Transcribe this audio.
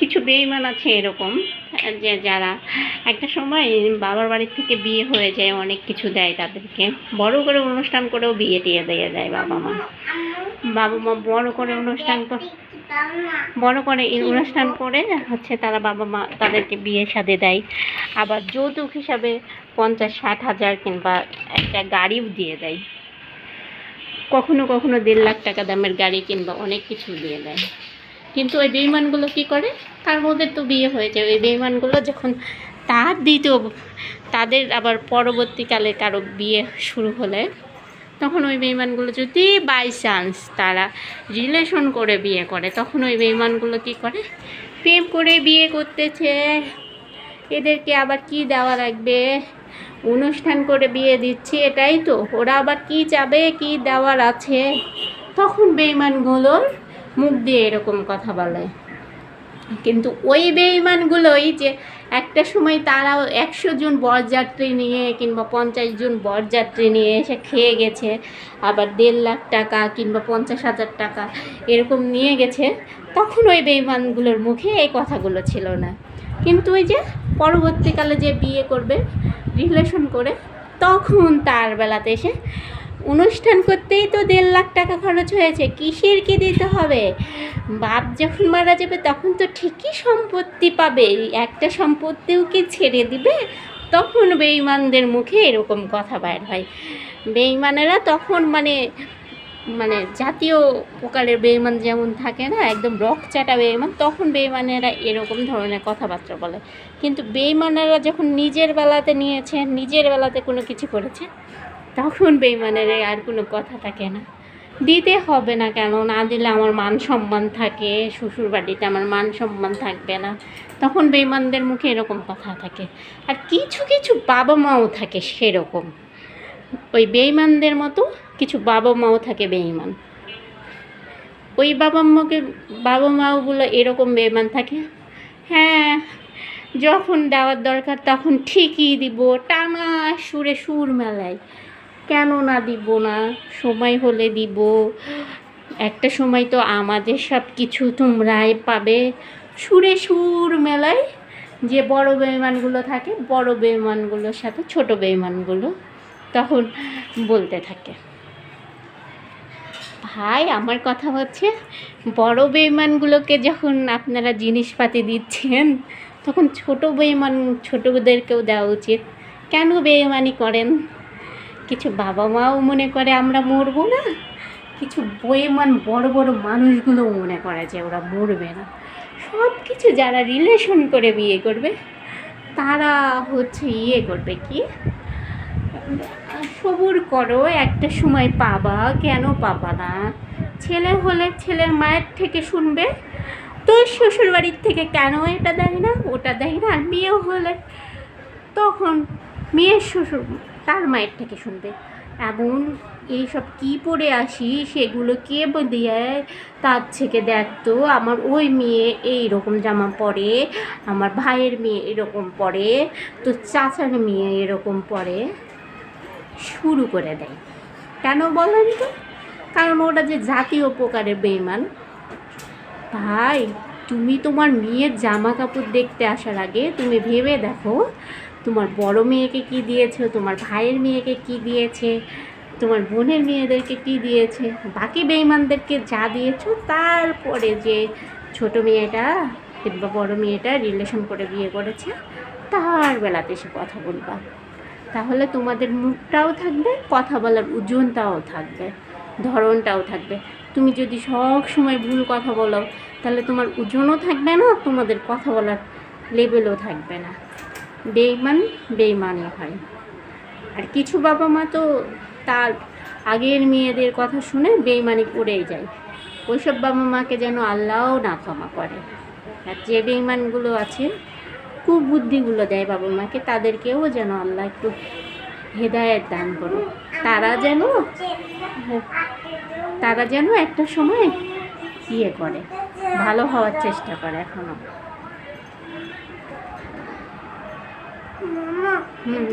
কিছু বেইমান আছে এরকম, যে যারা একটা সময় বাবার বাড়ির থেকে বিয়ে হয়ে যায়, অনেক কিছু দেয় তাদেরকে। বড় করে অনুষ্ঠান করেও বিয়ে টিয়ে দিয়ে দেয় বাবা মা। বাবা মা বড় করে অনুষ্ঠান করে, বড় করে অনুষ্ঠান করে হচ্ছে তারা বাবা মা তাদেরকে বিয়ে সাদে দেয়। আবার যৌতুক হিসাবে পঞ্চাশ, ষাট হাজার কিংবা একটা গাড়িও দিয়ে দেয়। কখনো কখনো দেড় লাখ টাকা দামের গাড়ি কিংবা অনেক কিছু দিয়ে দেয়। কিন্তু ওই বেইমানগুলো কি করে? তার মধ্যে তো বিয়ে হয়ে যায়। ওই বেইমানগুলো যখন তার দ্বিতীয় তাদের আবার পরবর্তীকালে কারও বিয়ে শুরু হলে, তখন ওই বেইমানগুলো যদি বাই চান্স তারা রিলেশন করে বিয়ে করে, তখন ওই বেইমানগুলো কী করে? প্রেম করে বিয়ে করতেছে। এদেরকে আবার কি দেওয়া লাগবে? অনুষ্ঠান করে বিয়ে দিচ্ছি, এটাই তো। ওরা আবার কি চাবে, কি দেওয়ার আছে? তখন বেইমানগুলোর মুখ দিয়ে এরকম কথা বলে। কিন্তু ওই বেইমানগুলোই যে একটা সময় তারাও একশো জন বরযাত্রী নিয়ে কিংবা পঞ্চাশ জন বরযাত্রী নিয়ে এসে খেয়ে গেছে, আবার দেড় লাখ টাকা কিংবা পঞ্চাশ হাজার টাকা এরকম নিয়ে গেছে, তখন ওই বেইমানগুলোর মুখে এই কথাগুলো ছিল না। কিন্তু ওই যে পরবর্তীকালে যে বিয়ে করবে, রিলেশন করে, তখন তার বেলাতে এসে অনুষ্ঠান করতেই তো দেড় লাখ টাকা খরচ হয়েছে, কিসের কি দিতে হবে? বাপ যখন মারা যাবে তখন তো ঠিকই সম্পত্তি পাবে একটা সম্পত্তিও কি ছেড়ে দিবে? তখন বেইমানদের মুখে এরকম কথা বাইর হয়। বেইমানেরা তখন মানে মানে জাতীয় প্রকারের বেইমান যেমন থাকে না, একদম রক চাটা বেইমান তখন বেইমানেরা এরকম ধরনের কথাবার্তা বলে। কিন্তু বেইমানেরা যখন নিজের বেলাতে নিয়েছে, নিজের বেলাতে কোনো কিছু করেছে তখন বেইমানের আর কোনো কথা থাকে না। দিতে হবে না কেন? না দিলে আমার মান সম্মান থাকে শ্বশুর বাড়িতে আমার মান সম্মান থাকবে না। তখন বেইমানদের মুখে এরকম কথা থাকে। আর কিছু কিছু বাবা মাও থাকে সেরকম। ওই বেইমানদের মতো কিছু বাবা মাও থাকে বেইমান। ওই বাবা মাকে বাবা মাওগুলো এরকম বেইমান থাকে। হ্যাঁ যখন দেওয়ার দরকার তখন ঠিকই দিব। টানা সুরে সুর মেলায়। কেন না দিব না? সময় হলে দিব। একটা সময় তো আমাদের সব কিছু তোমরাই পাবে। সুরে সুর মেলায় যে বড় বেইমানগুলো থাকে, বড় বেইমানগুলোর সাথে ছোট বেইমানগুলো তখন বলতে থাকে। ভাই, আমার কথা হচ্ছে, বড় বেইমানগুলোকে যখন আপনারা জিনিসপাতি দিচ্ছেন, তখন ছোট বেইমান ছোটদেরকেও দেওয়া উচিত। কেন বেইমানি করেন? কিছু বাবা মাও মনে করে আমরা মরবো না, কিছু বেইমান বড় বড় মানুষগুলোও মনে করে যে ওরা মরবে না। সব কিছু যারা রিলেশন করে বিয়ে করবে, তারা হচ্ছে ইয়ে করবে কি? সবুর করো, একটা সময় পাবা, কেন পাবা না? ছেলে হলে ছেলের মায়ের থেকে শুনবে, তোর শ্বশুর বাড়ির থেকে কেন এটা দেয় না, ওটা দেয় না, আর মেয়ে হলে তখন মেয়ের শ্বশুর তার মায়ের থেকে শুনবে। এমন এইসব কি পরে আসি, সেগুলো কে দিয়ে তার থেকে দেখতো? আমার ওই মেয়ে এই রকম জামা পরে, আমার ভাইয়ের মেয়ে এরকম পরে, তো চাচার মেয়ে এরকম পরে শুরু করে দেয়। কেন বলেন তো কারণ ওটা যে জাতীয় প্রকারের বেইমান। ভাই তুমি তোমার মেয়ের জামা কাপড় দেখতে আসার আগে তুমি ভেবে দেখো, তোমার বড় মেয়েকে কি দিয়েছে, তোমার ভাইয়ের মেয়েকে কি দিয়েছে, তোমার বোনের মেয়েদেরকে কি দিয়েছে, বাকি বেইমানদেরকে যা দিয়েছ, তারপরে যে ছোট মেয়েটা কিংবা বড় মেয়েটা রিলেশন করে বিয়ে করেছে, তার বেলাতে সে কথা বলবা। তাহলে তোমাদের মুখটাও থাকবে, কথা বলার ওজনটাও থাকবে, ধরনটাও থাকবে। তুমি যদি সব সময় ভুল কথা বলো, তাহলে তোমার ওজনও থাকবে না, তোমাদের কথা বলার লেভেলও থাকবে না। বেইমান বেইমানই হয়। আর কিছু বাবা মা তো তার আগের মেয়েদের কথা শুনে বেইমানি করেই যায়। ওইসব বাবা মাকে যেন আল্লাহও না ক্ষমা করে। আর যে বেইমানগুলো আছে, কুবুদ্ধিগুলো দেয় বাবা মাকে তাদেরকেও যেন আল্লাহ একটু হেদায়েত দান করো তারা যেন তারা যেন একটা সময় ইয়ে করে ভালো হওয়ার চেষ্টা করে এখনও হুম।